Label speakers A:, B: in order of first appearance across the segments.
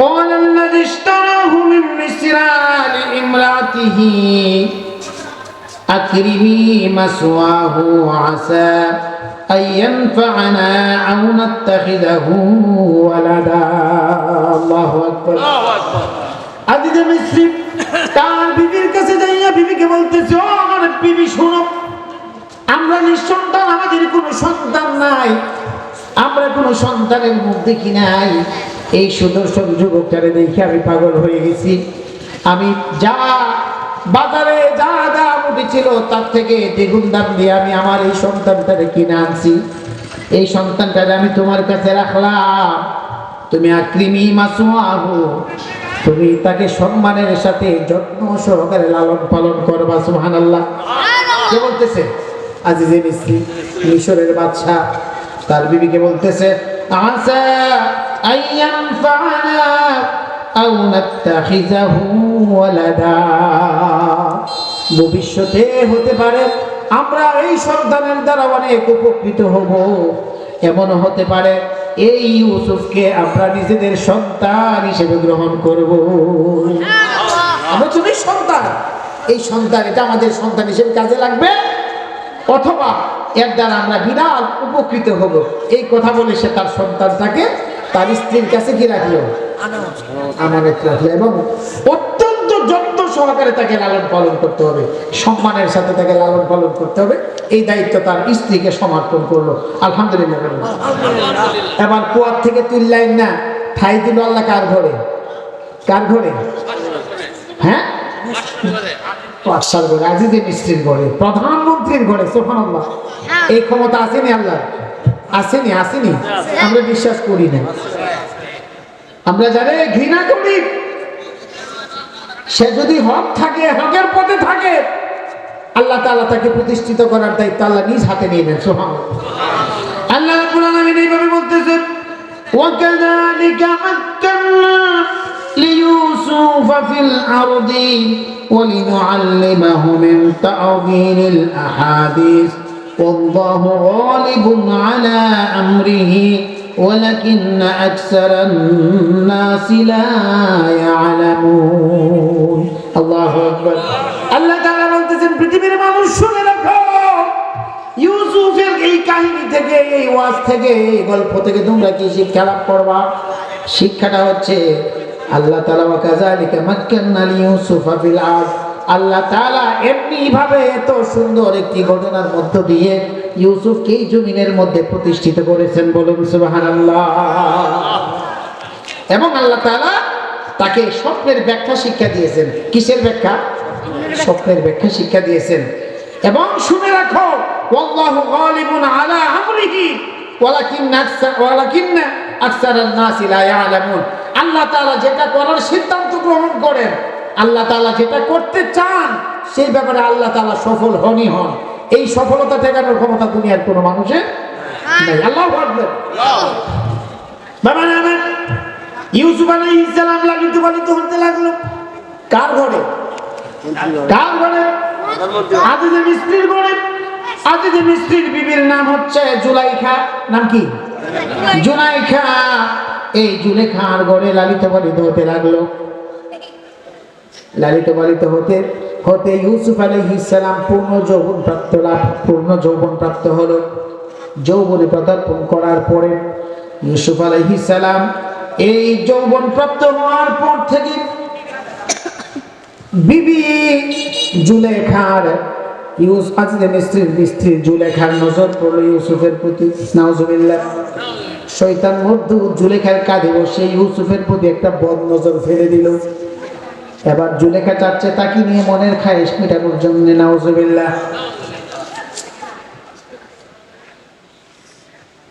A: قال الذي اشتراه من مصر لامرأته أكرمي مثواه وعسى أن ينفعنا أو نتخذه ولدا الله أكبر আদিতে মিস্ত্রি তার বিবির কাছে যাইয়া বিবিকে বলতেছে ও আমার বিবি শোনো আমরা নিঃসন্তান আমাদের কোনো সন্তান নাই আমরা কোনো সন্তানের মুখ দেখি নাই এই সুদর্শন যুবকটারে দেখে আমি পাগল হয়ে গেছি। আমি যা বাজারে যা দাম উঠেছিল তার থেকে দ্বিগুণ দাম দিয়ে আমি আমার এই সন্তানটারে কিনে আনছি। এই সন্তানটারে আমি তোমার কাছে রাখলাম। তুমি আকৃমি মাসুয়াহু তুমি তাকে সম্মানের সাথে যত্ন সহকারে লালন পালন করবা সুহান আল্লাহ কে বলতেছে? আজিজে মিস্ত্রি মিশরের বাদশা তার বিবিকে বলতেছে আসা আইয়াম ফানা আও নাত্তাখিজাহু ওয়ালাদা ভবিষ্যতে হতে পারে আমরা এই সন্তানের দ্বারা অনেক উপকৃত হব। এমনও হতে পারে এই ইউসুফকে আমরা নিজেদের সন্তান হিসেবে গ্রহণ করব। আমরা তুমি সন্তান, এই সন্তান এটা আমাদের সন্তান হিসেবে কাজে লাগবে? অথবা এর দ্বারা আমরা বিরাট উপকৃত হব। এই কথা বলে সে তার সন্তানটাকে তার স্ত্রীর কাছে কি রাখল আমানত রাখল এবং অত্যন্ত যত্ন সহকারে তাকে লালন পালন করতে হবে। সম্মানের সাথে তাকে লালন পালন করতে হবে। এই দায়িত্ব তার স্ত্রীকে সমর্পণ করল। আলহামদুলিল্লাহ। এবার কুয়ার থেকে তুললেন না ঠাই দিল আল্লাহ কার ঘরে? কার ঘরে? হ্যাঁ? বাদশার ঘরে আজিজে মিস্ত্রির ঘরে প্রধানমন্ত্রীর ঘরে সোফান আল্লাহ এই ক্ষমতা আসেনি আল্লাহ আসেনি আসেনি আমরা বিশ্বাস করি না আমরা জানি ঘৃণা করি সে যদি হক থাকে হকের পথে থাকে আল্লাহ তাআলা তাকে প্রতিষ্ঠিত করার দায়িত্ব আল্লাহ নিজ হাতে নিয়ে নেন সোহান আল্লাহ রাব্বুল আলামিন এইভাবে বলতেছেন وكذلك مكنا ليوسف في الأرض ولنعلمه من تأويل الأحاديث والله غالب على أمره ولكن أكثر الناس لا يعلمون الله أكبر الله تعالى বলতেছেন পৃথিবীর মানুষ শুনে রাখো ইউসুফের এই কাহিনী থেকে এই ওয়াজ থেকে এই গল্প থেকে তোমরা কি শিক্ষা লাভ করবা শিক্ষাটা হচ্ছে আল্লাহ তাআলা ওয়া কাযালিকা মাক্কান্না লিইউসুফা ফিল আরদ আল্লাহ তাআলা এমনি ভাবে এত সুন্দর একটি ঘটনার মধ্য দিয়ে ইউসুফকে এই জমিনের মধ্যে প্রতিষ্ঠিত করেছেন বলুন সুবহানাল্লাহ। এবং আল্লাহ তালা তাকে স্বপ্নের ব্যাখ্যা শিক্ষা দিয়েছেন। কিসের ব্যাখ্যা? স্বপ্নের ব্যাখ্যা শিক্ষা দিয়েছেন। এবং শুনে রাখো গালিবুন আলা আমরিহি, ওয়ালাকিন ওয়ালাকিন আকসারান নাসি লা ইয়ালামুন। আল্লাহ তাআলা যেটা করার সিদ্ধান্ত গ্রহণ করেন আল্লাহ তাআলা যেটা করতে চান সেই ব্যাপারে আল্লাহ তালা সফল হনই হন। এই সফলতা ঠেকানোর ক্ষমতা দুনিয়ার কোনো মানুষের নেই। আল্লাহু আকবার। বাবা না আমার ইউসুফ আলাইহিস সালাম লালিত পালিত হতে লাগল। কার ঘরে? কার ঘরে? আজিজে মিস্ত্রির ঘরে। আজিজে মিস্ত্রির বিবির নাম হচ্ছে জুলাইখা। নাম কি? জুলাইখা। এই জুলেখার ঘরে লালিত পালিত হতে লাগল। লালিত পালিত হতে হতে ইউসুফ আলাইহিস সালাম পূর্ণ যৌবন প্রাপ্ত লাভ, পূর্ণ যৌবন প্রাপ্ত হলো। যৌবনে পদার্পণ করার পরে ইউসুফ আলাইহিস সালাম এই যৌবন প্রাপ্ত হওয়ার পর থেকে বিবি জুলেখার, ইউস আজিজে মিস্ত্রির মিস্ত্রি জুলেখার নজর পড়ল ইউসুফের প্রতি। নাউজুবিল্লাহ। শয়তান মধ্যে জুলেখার কাঁধে বসে ইউসুফের প্রতি একটা বদ নজর ফেলে দিল। এবার জুলেখা চাচ্ছে তাকে নিয়ে মনের খায়েশ মেটানোর জন্য নাউজুবিল্লাহ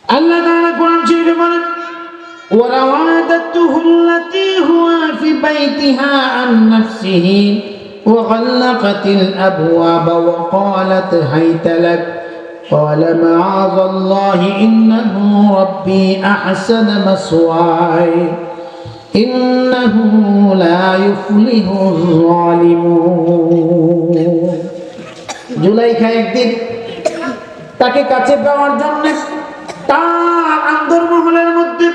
A: আল্লাহ তাআলা কোরআন শরীফে বলেন وراودته التي هو في بيتها عن نفسه وغلقت الأبواب وقالت هيت لك قال معاذ الله إنه ربي أحسن مثواي إنه لا يفلح الظالمون জুলাইখা একদিন তাকে কাছে পাওয়ার জন্য তার আন্দরমহলের মধ্যে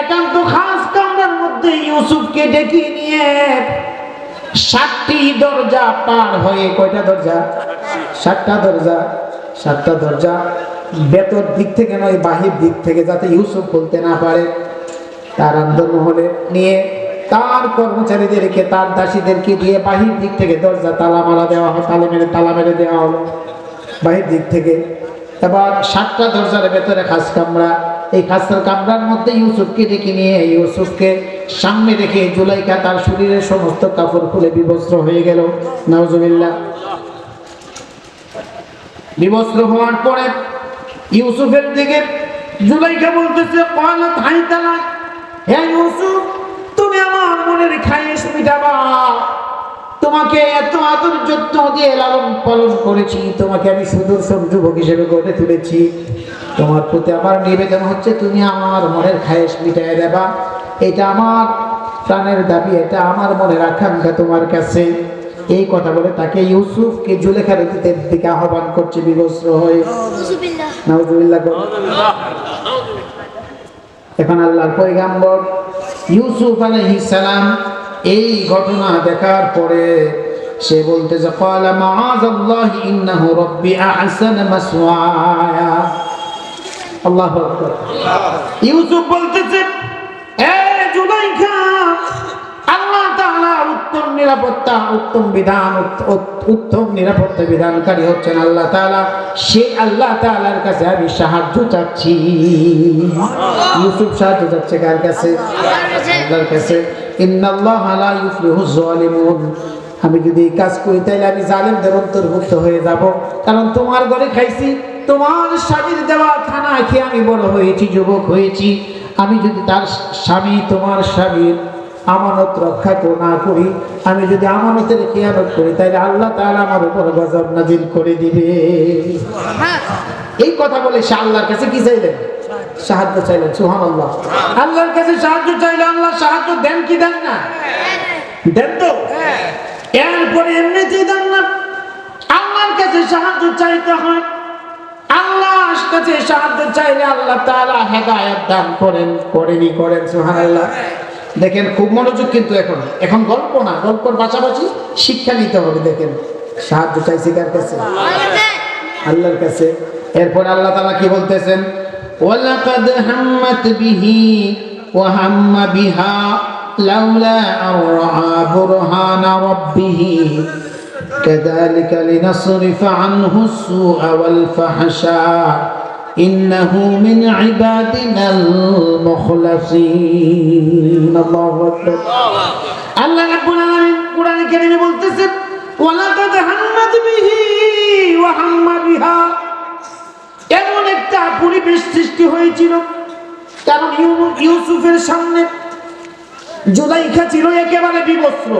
A: একান্ত খাস কামরার মধ্যে ইউসুফকে ডেকে নিয়ে সাতটি দরজা পার হয়ে কয়টা দরজা সাতটা দরজা সাতটা দরজা ভেতর দিক থেকে নয় বাহির দিক থেকে যাতে ইউসুফ বলতে না পারে তার আন্দোলনে নিয়ে তার কর্মচারীদেরকে, তার দাসীদেরকে দিয়ে বাহির দিক থেকে দরজা, তালা মারা দেওয়া হয় তালা মেরে তালা মেরে দেওয়া হলো। বাহির দিক থেকে। এবার সাতটা দরজার ভেতরে খাস কামরা। এই খাসের কামরার মধ্যে ইউসুফকে ডেকে নিয়ে, ইউসুফকে সামনে রেখে জুলাইকা তার শরীরের সমস্ত কাপড় খুলে বিবস্ত্র হয়ে গেল। নাউজুবিল্লাহ। বিবস্ত্র হওয়ার পরে ইউসুফের দিকে জুলাইকা বলতেছে পালত হাইতালা হে ইউসুফ তুমি আমার মনের খায়েশ মিটাবা তোমাকে এত আদর যত্ন দিয়ে লালন পালন করেছি তোমাকে আমি সুদর্শন যুবক হিসেবে গড়ে তুলেছি। তোমার প্রতি আমার নিবেদন হচ্ছে তুমি আমার মনের খায়েশ মিটাই দেবা। এটা আমার প্রাণের দাবি এটা আমার মনের আকাঙ্ক্ষা তোমার কাছে। এই কথা বলে তাকে ইউসুফকে জুলেখার দিকে আহ্বান করছে বিবস্ত্র হয়ে। নাউজুবিল্লাহ। এখন আল্লাহর পৈগাম্বর ইউসুফ আলহি সালাম এই ঘটনা দেখার পরে সে বলতে যে কলা মাআজ ইন্নাহু রব্বি আহসান মাসওয়ায়া। আল্লাহু আকবার। ইউসুফ বলতেছে নিরাপত্তা উত্তম বিধান উত- উত- উত্তম নিরাপত্তা বিধানকারী হচ্ছেন আল্লাহ তাআলা। সেই আল্লাহ তাআলার কাছে আমি সাহায্য চাচ্ছি। ইউসুফ সাহায্য চাচ্ছে কার কাছে? আল্লাহর কাছে। আমি যদি এই কাজ করি তাহলে আমি জালেমদের অন্তর্ভুক্ত হয়ে যাব। কারণ তোমার ঘরে খাইছি তোমার স্বামীর দেওয়া খানা খেয়ে আমি বড় হয়েছি যুবক হয়েছি। আমি যদি তার স্বামী তোমার স্বামীর আমানত রক্ষা কো- না করি, আমি যদি আমানতের খেয়ানত করি তাহলে আল্লাহ তাআলা আমার উপর গজব নাজিল করে দিবে। এই কথা বলে সে আল্লাহর কাছে কি চাইলেন? সাহায্য চাইলেন সুহান আল্লাহ আল্লাহর কাছে সাহায্য চাইলে আল্লাহ সাহায্য দেন কি দেন না? দেন তো। এরপরে এমনিতেই দেন না। আল্লাহর কাছে সাহায্য চাইতে হয়। আল্লাহর কাছে সাহায্য চাইলে আল্লাহ তাআলা হেদায়েত দান করেন, করেনি, করেন, সুবহানাল্লাহ। দেখেন খুব মনোযোগ কিন্তু এখন এখন গল্প না গল্পর পাশাপাশি শিক্ষা নিতে হবে দেখেন সাহায্য চাইছে কার কাছে আল্লাহর কাছে এরপর আল্লাহ তাআলা কি বলতেছেন ওয়ালাকাদ হাম্মাত বিহি ওয়া হাম্মা বিহা লাউলা আন রাআ বুরহানা রাব্বিহি كذلك لنصرف عنه السوء والفحشاء إنه من عبادنا المخلصين الله أكبر আল্লাহ রাব্বুল আলামিন কোরআনে কারিমে বলতেছেন ওয়ালাকাদ হাম্মাত বিহি ওয়া হাম্মা বিহা এমন একটা পরিবেশ সৃষ্টি হয়েছিল কারণ ইউ- ইউসুফের সামনে জুলাইখা ছিল একেবারে বিবস্ত্র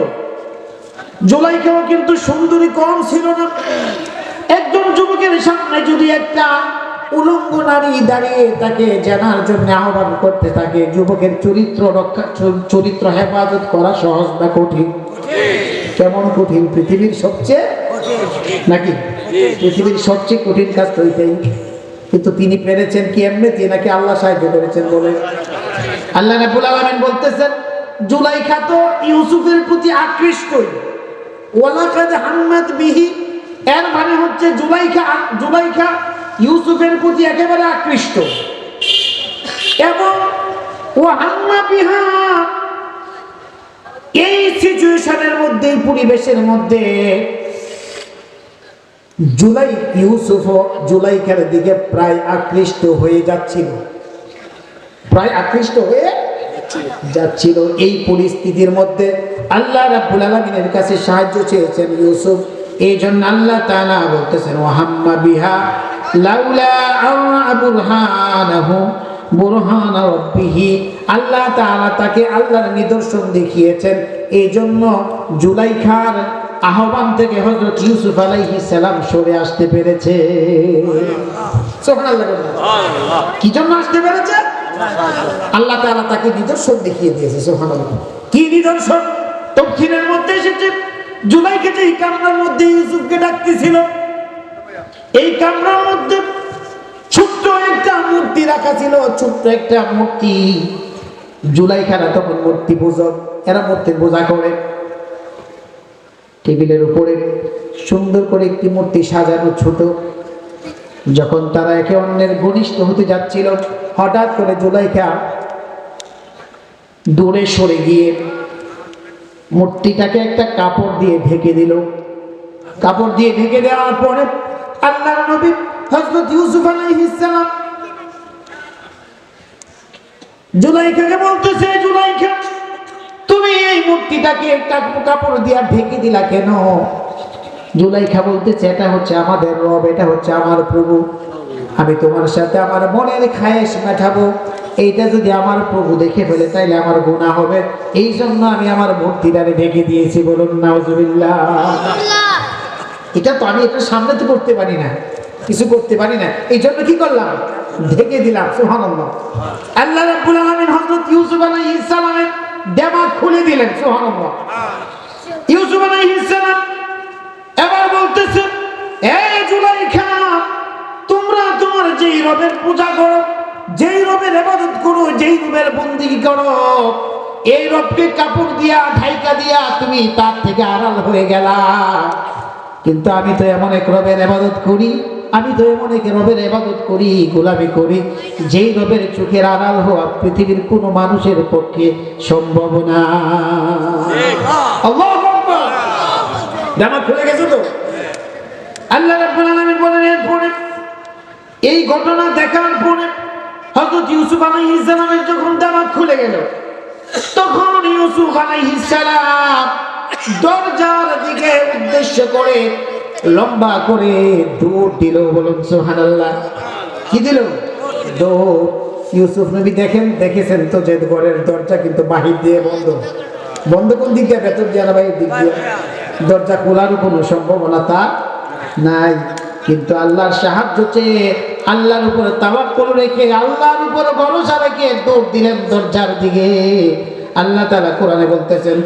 A: জুলাইখাও কিন্তু সুন্দরী কম ছিল না একজন যুবকের সামনে যদি একটা উলঙ্গ নারী দাঁড়িয়ে তাকে জানার জন্য আহ্বান করতে থাকে। যুবকের চরিত্র রক্ষা চরিত্র হেফাজত করা সহজ না কঠিন? কেমন কঠিন? পৃথিবীর সবচেয়ে নাকি? পৃথিবীর সবচেয়ে কঠিন কাজ তো কিন্তু তিনি পেরেছেন কি এমনিতে নাকি আল্লাহ সাহায্য করেছেন বলে? আল্লাহ রাব্বুল আলামিন বলতেছেন, জুলাইখা তো ইউসুফের প্রতি আকৃষ্টই। ওয়ালাকাদ হাম্মাত বিহি। এর মানে হচ্ছে, জুলাইখা জুলাইখা ইউসুফের প্রতি একেবারে আকৃষ্ট। এবং ও হাম্মা বিহা, এই সিচুয়েশনের মধ্যে পরিবেশের মধ্যে জুলাই ইউসুফ জুলাইখার দিকে প্রায় আকৃষ্ট হয়ে যাচ্ছিল। প্রায় আকৃষ্ট হয়ে যাচ্ছিল এই পরিস্থিতির মধ্যে। আল্লাহ রাব্বুল আলামিনের কাছে সাহায্য চেয়েছেন ইউসুফ। এই জন্য আল্লাহ তাআলা বলতেছেন ওয়াহাম্মা বিহা লাউলা আরা বুরহানাহু বুরহান রাব্বিহি। আল্লাহ তাআলা তাকে আল্লাহর নিদর্শন দেখিয়েছেন। এই জন্য জুলাইখার আহ্বান থেকে হযরত ইউসুফ আলাইহিস সালাম সরে আসতে পেরেছে। সুবহানাল্লাহ কি জন্য আসতে পেরেছে? আল্লাহ তাআলা তাকে নিদর্শন দেখিয়ে দিয়েছে সুবহানাল্লাহ। কি নিদর্শন? দক্ষিণের মধ্যে এসেছে। জুলাইকে যে কামরার মধ্যে ইউসুফকে ডাকতেছিল এই কামরার মধ্যে ছোট্ট একটা মূর্তি রাখা ছিল, ছোট্ট একটা মূর্তি। জুলাইখানা তখন মূর্তি পূজক, এরা মূর্তির পূজা করে। টেবিলের উপরে সুন্দর করে একটি মূর্তি সাজানো ছোট। যখন তারা একে অন্যের ঘনিষ্ঠ হতে যাচ্ছিল, হঠাৎ করে জুলাইখা দূরে সরে গিয়ে মূর্তিটাকে একটা কাপড় দিয়ে ঢেকে দিল। কাপড় দিয়ে ঢেকে দেওয়ার পরে আল্লাহর নবী হযরত ইউসুফ আলাইহিস সালাম। জুলাইখাকে বলতেছে, জুলাইখা, তুমি এই মূর্তিটাকে কাপ- কাপড় দিয়া ঢেকে দিলা কেন? জুলাইখা বলতেছে, এটা হচ্ছে আমাদের রব, এটা হচ্ছে আমার প্রভু। আমি তোমার সাথে আমার মনের খায়েশ মেটাবো। এইটা যদি আমার প্রভু দেখে ফেলে, তাইলে আমার গুণা হবে। এই জন্য আমি আমার মূর্তিটারে ঢেকে দিয়েছি বলুন, নাউজুবিল্লাহ। এটা তো আমি এটা সামনে তো করতে পারি না, কিছু করতে পারি না। এই জন্য কি করলাম? ঢেকে দিলাম, সুবহানাল্লাহ। আল্লাহ রাব্বুল আলামিন হযরত ইউসুফ আলাইহিস সালামের দেমাগ খুলে দিলেন, সুবহানাল্লাহ। ইউসুফ আলাইহিস সালাম এবার বলতেছে, এ জুলাইখা, তোমরা তোমার যেই রবের পূজা করো, যেই রবের ইবাদত করো, যেই রবের বন্দিগি করো, এই রবকে কাপড় দিয়া, ঢাইকা দিয়া তুমি তার থেকে আড়াল হয়ে গেলা। কিন্তু আমি তো এমন এক রবের ইবাদত করি, আমি তো এমন এক রবের ইবাদত করি, গোলামি করি, যেই রবের চোখের আড়াল হওয়া পৃথিবীর কোনো মানুষের পক্ষে সম্ভব না। খুলে গেছে তো? আল্লাহ রাব্বুল আলামিন বলেন, এরপরে এই ঘটনা দেখার পরে হযরত ইউসুফ আলাইহিস সালামের যখন জামা খুলে গেল, তখন ইউসুফ আলাইহিস সালাম দরজার দিকে উদ্দেশ্য করে লম্বা করে দৌড় দিল বলুন সুবহানাল্লাহ। কি দিল? দৌড় ইউসুফ নবী দেখেন, দেখেছেন তো যে ঘরের দরজা কিন্তু বাহির দিয়ে বন্ধ। বন্ধ কোন দিক দিয়ে? ভেতর দিয়ে বাহির দিক দিয়ে? দরজা খোলারও কোনো সম্ভাবনা তা নাই। কিন্তু আল্লাহর সাহায্য চেয়ে আল্লাহর উপরে তাওয়াক্কুল রেখে আল্লাহর উপরে ভরসা রেখে দৌড় দিলেন দরজার দিকে। আল্লাহ তাআলা কোরআনে বলতেছেন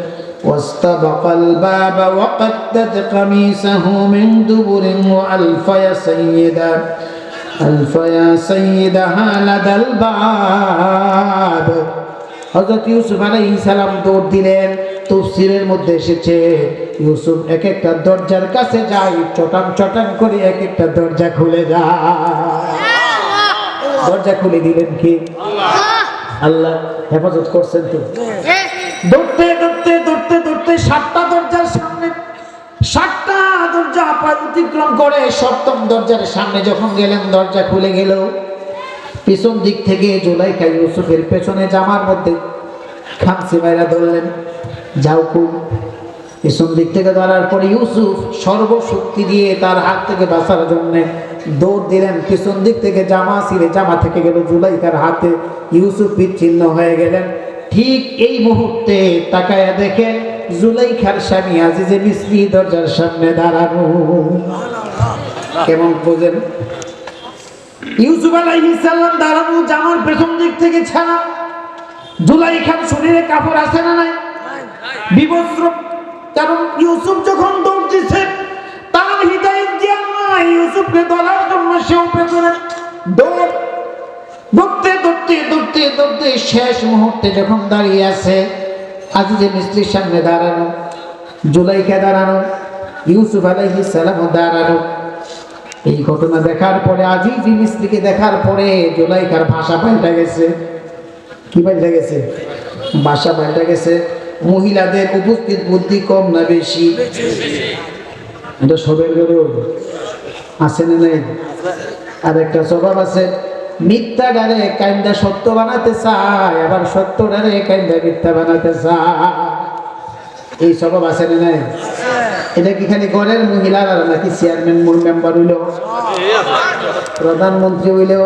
A: واستبق الباب وقدت قميصه من دبر وألف يا سيدا ألف يا سيدها لدى الباب হজরত ইউসুফ আলাই সালাম দৌড় দিলেন তফসিরের মধ্যে এসেছে ইউসুফ এক একটা দরজার কাছে যায় চটান চটান করে এক একটা দরজা খুলে যায় দরজা খুলে দিলেন কি আল্লাহ হেফাজত করছেন তো দৌড়তে দৌড়তে সাতটা দরজার সামনে, সাতটা দরজা পার অতিক্রম করে সপ্তম দরজার সামনে যখন গেলেন, দরজা খুলে গেল। পিছন দিক থেকে জুলাইখা ইউসুফের পেছনে জামার মধ্যে খামসি মাইরা ধরলেন, যাও কুল পিছন দিক থেকে ধরার পরে ইউসুফ সর্বশক্তি দিয়ে তার হাত থেকে বাঁচার জন্য দৌড় দিলেন। পিছন দিক থেকে জামা ছিঁড়ে জামা থেকে গেল জুলাইকার হাতে। ইউসুফ বিচ্ছিন্ন হয়ে গেলেন। ঠিক এই মুহূর্তে তাকায়া দেখে জুলাইখার স্বামী আজিজে মিস্ত্রি দরজার সামনে দাঁড়ানো। কেমন বোঝেন? ইউসুফ দাঁড়ানো জামার পেছন দিক থেকে ছাড়া। শরীরে কাপড় না নাই? বিবস্ত্র। কারণ ইউসুফ যখন দৌড় তার হৃদয়ের জ্ঞান নাই। ইউসুফকে ধরার জন্য সেও পেছনে দৌড়। দৌড়তে দৌড়তে দৌড়তে দৌড়তে শেষ মুহূর্তে যখন দাঁড়িয়ে আছে আজিজে মিস্ত্রির সামনে দাঁড়ানো, জুলাইখা দাঁড়ানো, ইউসুফ আলাইহিস সালামও দাঁড়ানো। এই ঘটনা দেখার পরে আজিজি মিস্ত্রিকে দেখার পরে জুলাইকার ভাষা পাল্টা গেছে। কি পাল্টা গেছে? ভাষা পাল্টা গেছে। মহিলাদের উপস্থিত বুদ্ধি কম না বেশি? এটা সবের গেলেও আছে না নাই? আর একটা স্বভাব আছে। মিথ্যা ডারে কাইন্দা সত্য বানাতে চায় আবার সত্য ডারে কাইন্দা মিথ্যা বানাতে চায়। এই স্বভাব আছে না নাই? এটা কি খালি ঘরের মহিলারা নাকি চেয়ারম্যান মেম্বার হইলেও প্রধানমন্ত্রী হইলেও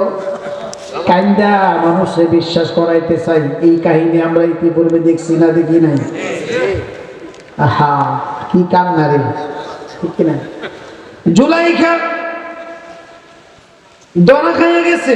A: কাইন্দা মানুষে বিশ্বাস করাইতে চাই। এই কাহিনী আমরা ইতিপূর্বে দেখছি না দেখি নাই? আহা কি কান্না রে। ঠিক কিনা জুলাইখা দনা খাইয়ে গেছে।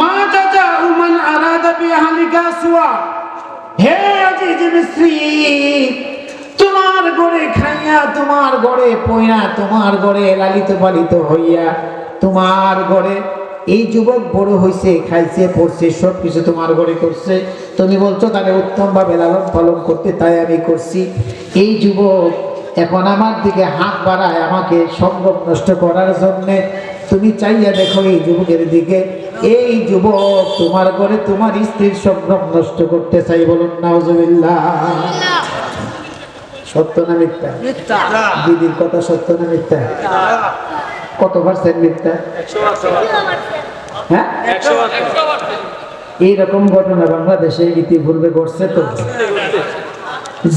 A: মা চাচা উমান আরাদা বিহালিকা সুয়া হে আজিজ মিস্ত্রি, তোমার গড়ে খাইয়া, তোমার গড়ে পয়না তোমার গড়ে লালিত পালিত হইয়া, তোমার গড়ে এই যুবক বড় হইছে, খাইছে, পড়ছে সব কিছু তোমার ঘরে করছে। তুমি বলছো, তাহলে উত্তম ভাবে লালন পালন করতে তাই আমি করছি। এই যুবক এখন আমার দিকে হাত বাড়ায় আমাকে সম্ভব নষ্ট করার জন্যে। তুমি চাইয়া দেখো এই যুবকের দিকে এই যুবক তোমার ঘরে তোমার স্ত্রীর সম্ভ্রম নষ্ট করতে চাই বলুন নাউজুবিল্লাহ সত্য না মিথ্যা? দিদির কথা সত্য না মিথ্যা? কত পার্সেন্ট মিথ্যা? হ্যাঁ? এইরকম ঘটনা বাংলাদেশে ইতিপূর্বে ঘটছে তো।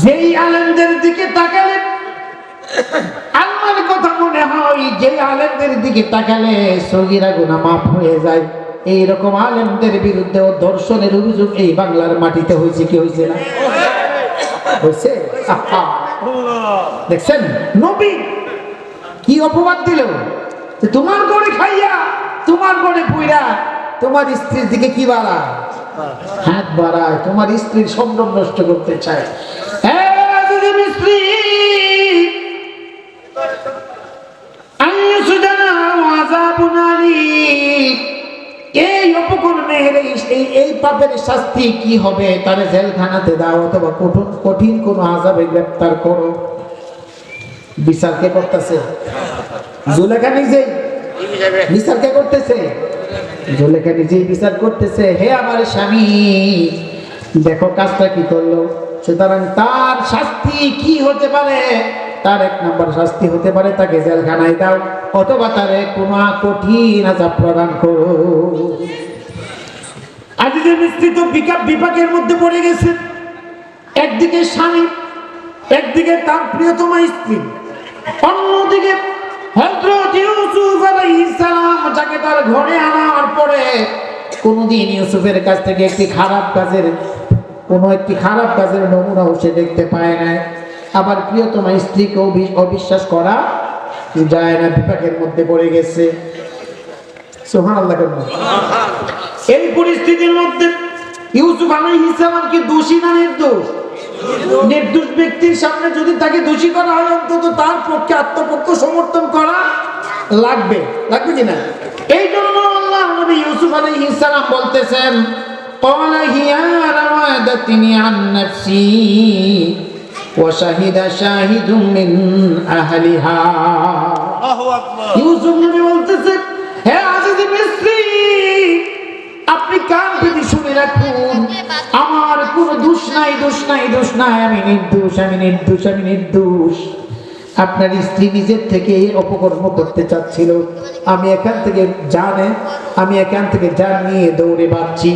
A: যেই আলেমদের দিকে তাকালে আল্লাহর কথা মনে হয় যে আলেমদের দিকে তাকালে সগিরা গুনা মাফ হয়ে যায়। এই রকম আলেমদের বিরুদ্ধে দর্শনের অভিযোগ এই বাংলার মাটিতে হয়েছে কি হয়েছে না? হয়েছে? দেখছেন? নবী কি অপবাদ দিল? তোমার গড়ে খাইয়া, তোমার গড়ে পুইরা, তোমার স্ত্রীর দিকে কি বাড়া হাত বাড়ায়, তোমার স্ত্রীর সম্ভ্রম নষ্ট করতে চায়। স্ত্রী। এই অপকর্মের এই- এই পাপের শাস্তি কি হবে? তারে জেলখানাতে দাও অথবা কঠিন কঠিন কোনো আজাবে গ্রেপ্তার করো। বিচার কে করতেছে? জুলেখা নিজেই। বিচার কে করতেছে? জুলেখা নিজেই বিচার করতেছে। হে আমার স্বামী, দেখো কাজটা কি করল? সুতরাং তার শাস্তি কি হতে পারে? তার এক নম্বর শাস্তি হতে পারে, তাকে জেলখানায় দাও, অথবা তারে কোনো কঠিন আজাব প্রদান করো। আজিজের মিস্ত্রি তো বিকা- বিপাকের মধ্যে পড়ে গেছে। একদিকে স্বামী, একদিকে তার প্রিয়তমা স্ত্রী। অন্যদিকে হযরত ইউসুফ আলাইহিস সালাম, যাকে তার ঘরে আনার পরে কোনোদিন ইউসুফের কাছ থেকে একটি খারাপ কাজের, কোনো একটি খারাপ কাজের নমুনাও সে দেখতে পায় না আবার প্রিয়তমা স্ত্রীকে অবি- অবিশ্বাস করা যায় না বিপাকের মধ্যে পড়ে গেছে সুবহানাল্লাহ করবেন এই পরিস্থিতির মধ্যে ইউসুফ আলাইহিস সালাম কি দোষী না নির্দোষ নির্দোষ ব্যক্তির সামনে যদি তাকে দোষী করা হয় অন্তত তার পক্ষে আত্মপক্ষ সমর্থন করা লাগবে লাগবে কিনা এই জন্য আল্লাহ নবী ইউসুফ আলাইহিস সালাম বলতেছেন قال هي راودتني عن نفسي وشهد شاهد من أهلها ইউসুফ নবী বলতেছে হে আজিজ মিস্ত্রি আপনি কান পেতে শুনে রাখুন আমার কোনো দোষ নাই দোষ নাই দোষ নাই আমি নির্দোষ আমি নির্দোষ আমি নির্দোষ আপনার স্ত্রী নিজের থেকে এই অপকর্ম করতে চাচ্ছিল আমি এখান থেকে জানে আমি এখান থেকে জান নিয়ে দৌড়ে বাঁচছি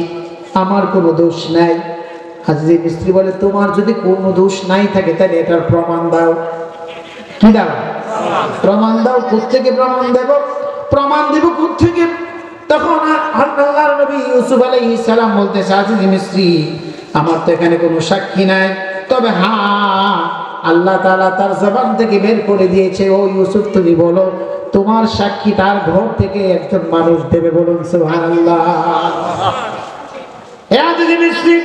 A: আমার কোনো দোষ নাই আজিজ মিস্ত্রি বলে, তোমার যদি কোনো দোষ নাই থাকে, তাহলে এটার প্রমাণ দাও। কি দাও? প্রমাণ দাও কোথেকে প্রমাণ দেব? প্রমাণ দেব কোথেকে তখন আল্লাহর নবী ইউসুফ আলাইহিস সালাম বলতেছে আজিজ মিস্ত্রি, আমার তো এখানে কোনো সাক্ষী নাই। তবে হ্যাঁ আল্লাহ তাআলা তার জবান থেকে বের করে দিয়েছে, ও ইউসুফ, তুমি বলো, তোমার সাক্ষী তার ঘর থেকে একজন মানুষ দেবে বলুন, সুবহানাল্লাহ। হে আজিজ মিস্ত্রি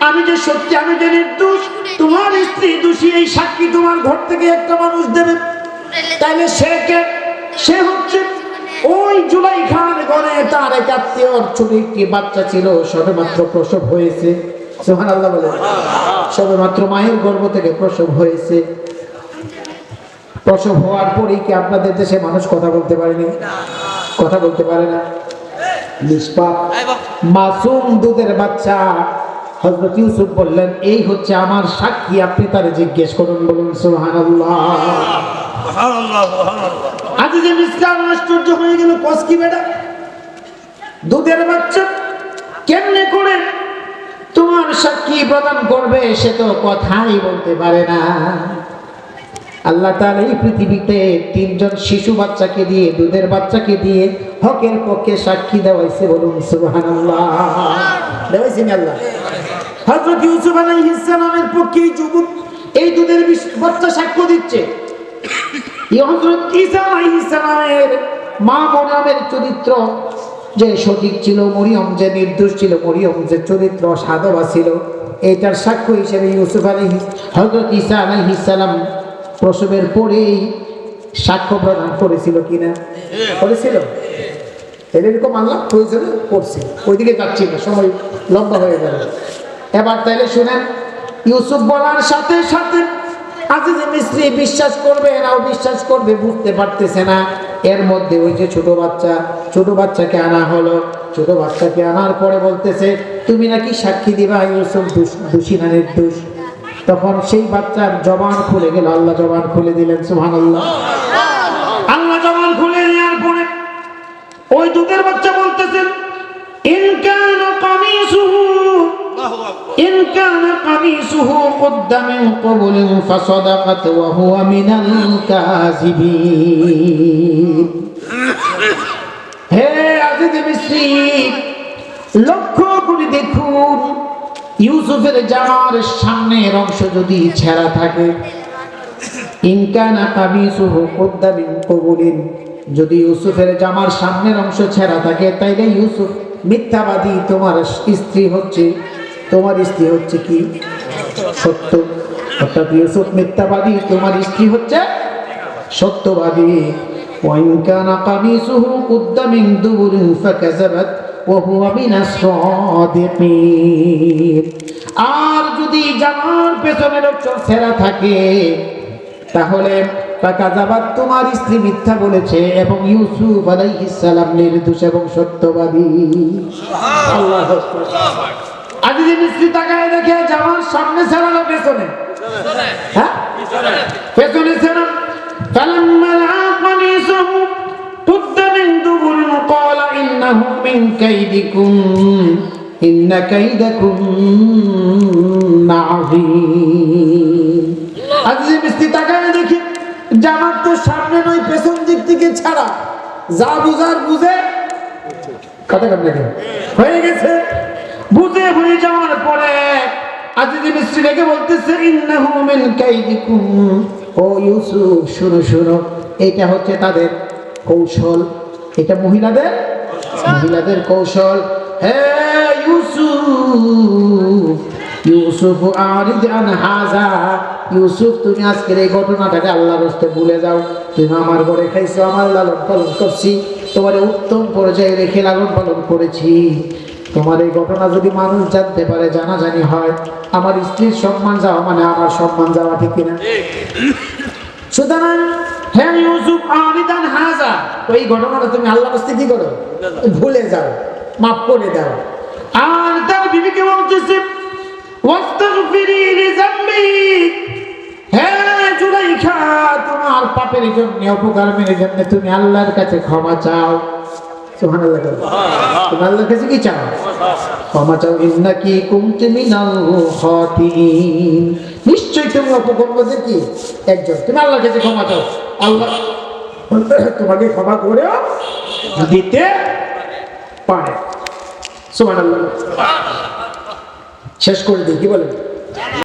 A: আমি যে সত্যি আমি যে নির্দোষ তোমার স্ত্রী দোষী এই সাক্ষী তোমার ঘর থেকে একটা মানুষ দেবে। তাইলে সে কে? সে হচ্ছে ওই জুলাই খান গনে তার এক আত্মীয়র ছোট একটি বাচ্চা ছিল সবে মাত্র প্রসব হয়েছে। সোহান আল্লাহ বলে। সবে মাত্র মায়ের গর্ভ থেকে প্রসব হয়েছে। প্রসব হওয়ার পরেই কি আপনাদের দেশে মানুষ কথা বলতে পারেনি? কথা বলতে পারে না। নিষ্পাপ। মাসুম দুধের বাচ্চা। হজরত ইউসুফ বললেন এই হচ্ছে আমার সাক্ষী আপনি তার জিজ্ঞেস করুন। বলুন সুবহানাল্লাহ। আজ যে মিস্টার আশ্চর্য হয়ে গেল কস কি বেটা? দুধের বাচ্চা কেমনে করে তোমার সাক্ষী প্রদান করবে সে তো কথাই বলতে পারে না। আল্লাহ তাআলা এই পৃথিবীতে তিনজন শিশু বাচ্চাকে দিয়ে দুধের বাচ্চাকে দিয়ে হকের পক্ষে সাক্ষী দেওয়াইছে বলুন সুবহানাল্লাহ। দেওয়াইছেন আল্লাহ? হযরত ইউসুফ সালামের পক্ষে এই যুবক, এই দুধের বাচ্চা সাক্ষ্য দিচ্ছে। এই হযরত ঈসা আলাইহিস মা মরিয়মের চরিত্র যে সঠিক ছিল, মরিয়ম যে নির্দোষ ছিল, মরিয়ম যে চরিত্র সাধবা ছিল, এটার সাক্ষ্য হিসেবে ইউসুফ আলাইহি, হযরত ঈসা আলাইহিস সালাম প্রসবের পরেই সাক্ষ্য প্রদান করেছিল কিনা? করেছিল? এরকম আল্লাহ প্রয়োজনে করছে। ওইদিকে যাচ্ছি না সময় লম্বা হয়ে গেল। এবার তাইলে শুনেন ইউসুফ বলার সাথে সাথে আজিজ মিস্ত্রি বিশ্বাস করবে এরাও বিশ্বাস করবে বুঝতে পারতেছে না। এর মধ্যে ওই যে ছোট বাচ্চা ছোট বাচ্চাকে আনা হলো। ছোট বাচ্চাকে আনার পরে বলতেছে তুমি নাকি সাক্ষী দিবা ইউসুফ দোষ- না নির্দোষ তখন সেই বাচ্চার জবান খুলে গেল। আল্লাহ জবান খুলে দিলেন সুহান আল্লাহ আল্লাহ জবান খুলে দেওয়ার পরে ওই দুধের বাচ্চা বলতেছেন ইনকান কামিসুহু إن كان قميصه قد من قبل فصدقت وهو من الكاذبين হে আজিজ মিস্ত্রি লক্ষ্য করে দেখুন ইউসুফের জামার সামনের অংশ যদি ছেঁড়া থাকে ইনকানা কামিসুহু কুদ্দা মিন কবুলিন যদি ইউসুফের জামার সামনের অংশ ছেঁড়া থাকে তাইলে ইউসুফ মিথ্যাবাদী তোমার স্ত্রী হচ্ছে তোমার স্ত্রী হচ্ছে কি সত্য অর্থাৎ ইউসুফ মিথ্যাবাদী তোমার স্ত্রী হচ্ছে সত্যবাদী وإن كان قميصه قد من دبر فكذبت وهو من الصادقين আর যদি জামার পেছনের অংশ ছেঁড়া থাকে তাহলে ফাকাযাবাত তোমার স্ত্রী মিথ্যা বলেছে এবং ইউসুফ আলাইহিস সালাম নির্দোষ এবং সত্যবাদী আল্লাহু আকবার আজ যে মিস্ত্রি তাকায় দেখে জামার সামনে ছেড়া না পেছনে হ্যাঁ পেছনে ছেড়া فلما رأى قميصه قد من دبر قال إنه من كيدكم إن كيدكم عظيم আজ যে মিস্ত্রি তাকায় দেখে জামার তো সামনে নয় পেছন দিক থেকে ছাড়া যা বুঝার বুঝে কথা কর নাকি হয়ে গেছে বুঝে হয়ে যাওয়ার পরে আজিজি মিস্ত্রি রেখে বলতেছে ইন্নাহু মিন কাইদিকুম। ও ইউসুফ শুনো শুনো এটা হচ্ছে তাদের কৌশল। এটা মহিলাদের? মহিলাদের কৌশল। হে ইউসুফ ইউসুফ আরিদ আন হাজা। ইউসুফ তুমি আজকের এই ঘটনাটাকে আল্লাহর হস্তে ভুলে যাও। তুমি আমার ঘরে খাইছো আমার লালন পালন করছি। তোমার উত্তম পর্যায়ে রেখে লালন পালন করেছি। তোমার এই ঘটনা যদি মানুষ জানতে পারে, জানাজানি হয়, আমার স্ত্রীর সম্মান যাওয়া মানে আমার সম্মান যাওয়া ঠিক কিনা? সুতরাং হ্যাঁ তুমি কি করো? ভুলে যাও করে দাও। আর তার হ্যাঁ তোমার জন্য জন্য তুমি আল্লাহর কাছে ক্ষমা চাও। সুবহানাল্লাহ বলো। আল্লাহর কাছে কি চাও? ক্ষমা চাও। ইন্নাকি কুনতি মিনাল খাতিন। নিশ্চয়ই তুমি অপকর্মদের কি? একজন। তুমি আল্লাহর কাছে ক্ষমা চাও। আল্লাহ তোমাকে ক্ষমা দিতে পারে। সুবহানাল্লাহ। শেষ করে দিই কি বলেন?